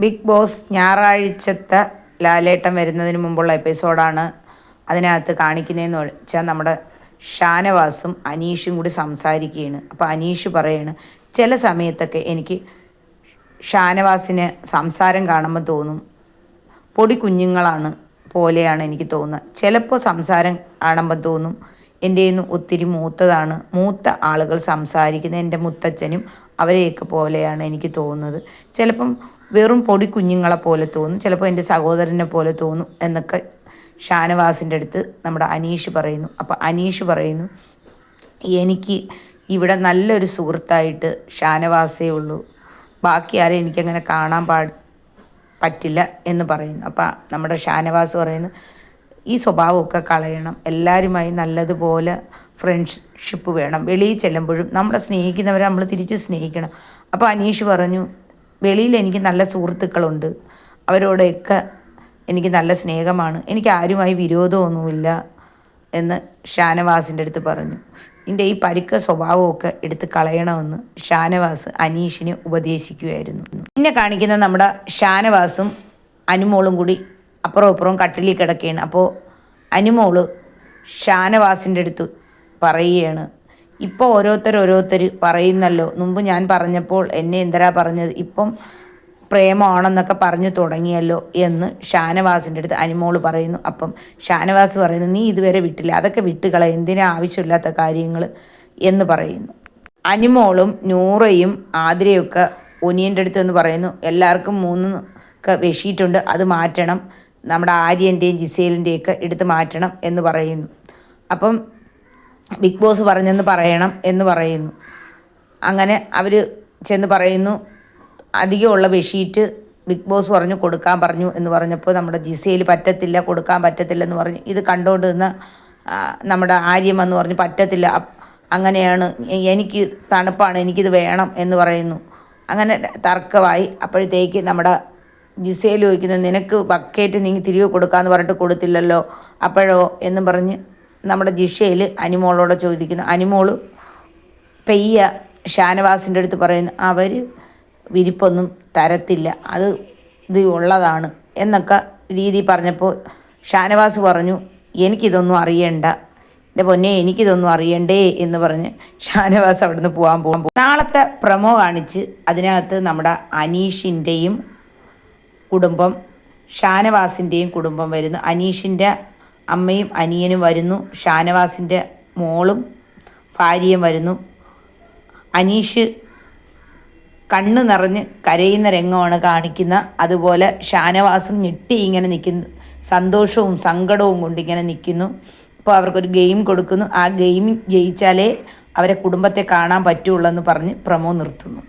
Big boss ഞായറാഴ്ചത്തെ ലാലേട്ടം വരുന്നതിന് മുമ്പുള്ള എപ്പിസോഡാണ് അതിനകത്ത് കാണിക്കുന്നതെന്ന് വെച്ചാൽ നമ്മുടെ ഷാനവാസും അനീഷും കൂടി സംസാരിക്കുകയാണ്. അപ്പോൾ അനീഷ് പറയാണ് ചില സമയത്തൊക്കെ എനിക്ക് ഷാനവാസിന് സംസാരം കാണുമ്പോൾ തോന്നും. പൊടി കുഞ്ഞുങ്ങളാണ് പോലെയാണ് എനിക്ക് തോന്നുന്നത്. ചിലപ്പോൾ സംസാരം കാണുമ്പോൾ തോന്നും. എന്റെ നിന്ന് ഒത്തിരി മൂത്തതാണ്. മൂത്ത ആളുകൾ സംസാരിക്കുന്ന എന്റെ മുത്തച്ഛനും അവരെയൊക്കെ പോലെയാണ് എനിക്ക് തോന്നുന്നത്. ചിലപ്പം വെറും പൊടി കുഞ്ഞുങ്ങളെ പോലെ തോന്നും. ചിലപ്പോൾ എന്റെ സഹോദരനെ പോലെ തോന്നും എന്നൊക്കെ ഷാനവാസിന്റെ അടുത്ത് നമ്മുടെ അനീഷ് പറയുന്നു. അപ്പോൾ അനീഷ് പറയുന്നു എനിക്ക് ഇവിടെ നല്ലൊരു സുഹൃത്തായിട്ട് ഷാനവാസേ ഉള്ളൂ. ബാക്കി ആരെയും എനിക്കങ്ങനെ കാണാൻ പാ പറ്റില്ല എന്ന് പറയുന്നു. അപ്പം നമ്മുടെ ഷാനവാസ് പറയുന്നു ഈ സ്വഭാവമൊക്കെ കളയണം. എല്ലാവരുമായി നല്ലതുപോലെ ഫ്രണ്ട്ഷിപ്പ് വേണം. വെളിയിൽ ചെല്ലുമ്പോഴും നമ്മളെ സ്നേഹിക്കുന്നവരെ നമ്മൾ തിരിച്ച് സ്നേഹിക്കണം. അപ്പോൾ അനീഷ് പറഞ്ഞു വെളിയിൽ എനിക്ക് നല്ല സുഹൃത്തുക്കളുണ്ട്. അവരോടൊക്കെ എനിക്ക് നല്ല സ്നേഹമാണ്. എനിക്ക് ആരുമായി വിരോധമൊന്നുമില്ല എന്ന് ഷാനവാസിന്റെ അടുത്ത് പറഞ്ഞു. എന്റെ ഈ പരുക്ക സ്വഭാവമൊക്കെ എടുത്ത് കളയണമെന്ന് ഷാനവാസ് അനീഷിനെ ഉപദേശിക്കുകയായിരുന്നു. പിന്നെ കാണിക്കുന്ന നമ്മുടെ ഷാനവാസും അനുമോളും കൂടി അപ്പുറം അപ്പുറം കട്ടിലിൽ കിടക്കുകയാണ്. അപ്പോൾ അനുമോൾ ഷാനവാസിന്റെ അടുത്ത് പറയുകയാണ്. ഇപ്പോൾ ഓരോരുത്തർ ഓരോരുത്തർ പറയുന്നല്ലോ. മുമ്പ് ഞാൻ പറഞ്ഞപ്പോൾ എന്നെ എന്തരാ പറഞ്ഞത്? ഇപ്പം പ്രേമമാണെന്നൊക്കെ പറഞ്ഞു തുടങ്ങിയല്ലോ എന്ന് ഷാനവാസിന്റെ അടുത്ത് അനിമോൾ പറയുന്നു. അപ്പം ഷാനവാസ് പറയുന്നു നീ ഇതുവരെ വിട്ടില്ല. അതൊക്കെ വിട്ടുകള. എന്തിനാ ആവശ്യമില്ലാത്ത കാര്യങ്ങൾ എന്ന് പറയുന്നു. അനിമോളും നൂറയും ആതിരയൊക്കെ ഒനിയന്റെ അടുത്ത് എന്ന് പറയുന്നു. എല്ലാവർക്കും മൂന്ന് ഒക്കെ വെഷിയിട്ടുണ്ട് അത് മാറ്റണം. നമ്മുടെ ആര്യന്റെയും ജിസേലിന്റെയൊക്കെ എടുത്ത് മാറ്റണം എന്ന് പറയുന്നു. അപ്പം ബിഗ് ബോസ് പറഞ്ഞെന്ന് പറയണം എന്ന് പറയുന്നു. അങ്ങനെ അവർ ചെന്ന് പറയുന്നു അധികമുള്ള ബെഡ്ഷീറ്റ് ബിഗ് ബോസ് പറഞ്ഞു കൊടുക്കാൻ പറഞ്ഞു എന്ന് പറഞ്ഞപ്പോൾ നമ്മുടെ ജിസയിൽ പറ്റത്തില്ല കൊടുക്കാൻ പറ്റത്തില്ല എന്ന് പറഞ്ഞു. ഇത് കണ്ടുകൊണ്ട് നിന്ന നമ്മുടെ ആര്യം എന്ന് പറഞ്ഞു പറ്റത്തില്ല അങ്ങനെയാണ് എനിക്ക് തണുപ്പാണ് എനിക്കിത് വേണം എന്ന് പറയുന്നു. അങ്ങനെ തർക്കമായി. അപ്പോഴത്തേക്ക് നമ്മുടെ ജിസയിൽ ചോദിക്കുന്നത് നിനക്ക് ബക്കറ്റ് നീ തിരികെ കൊടുക്കാമെന്ന് പറഞ്ഞിട്ട് കൊടുത്തില്ലല്ലോ അപ്പോഴോ? എന്നും പറഞ്ഞ് നമ്മുടെ ജിഷയിൽ അനിമോളോട് ചോദിക്കുന്നു. അനിമോൾ പെയ്യ ഷാനവാസിന്റെ അടുത്ത് പറയുന്നു അവർ വിരിപ്പൊന്നും തരത്തില്ല അത് ഇത് ഉള്ളതാണ് എന്നൊക്കെ രീതി പറഞ്ഞപ്പോൾ ഷാനവാസ് പറഞ്ഞു എനിക്കിതൊന്നും അറിയണ്ട എന്റെ പൊന്നെ എനിക്കിതൊന്നും അറിയണ്ടേ എന്ന് പറഞ്ഞ് ഷാനവാസ് അവിടുന്ന് പോകാൻ പോകാൻ പോകും നാളത്തെ പ്രമോ കാണിച്ച് അതിനകത്ത് നമ്മുടെ അനീഷിന്റെയും കുടുംബം ഷാനവാസിന്റെയും കുടുംബം വരുന്നു. അനീഷിന്റെ അമ്മയും അനിയനും വരുന്നു. ഷാനവാസിന്റെ മോളും ഭാര്യയും വരുന്നു. അനീഷ് കണ്ണ് നിറഞ്ഞ് കരയുന്ന രംഗമാണ് കാണിക്കുന്ന. അതുപോലെ ഷാനവാസും ഞെട്ടി ഇങ്ങനെ നിൽക്കുന്നു. സന്തോഷവും സങ്കടവും കൊണ്ട് ഇങ്ങനെ നിൽക്കുന്നു. അപ്പോൾ അവർക്കൊരു ഗെയിം കൊടുക്കുന്നു. ആ ഗെയിം ജയിച്ചാലേ അവരെ കുടുംബത്തെ കാണാൻ പറ്റുള്ളൂ എന്ന് പറഞ്ഞ് പ്രമോ നിർത്തുന്നു.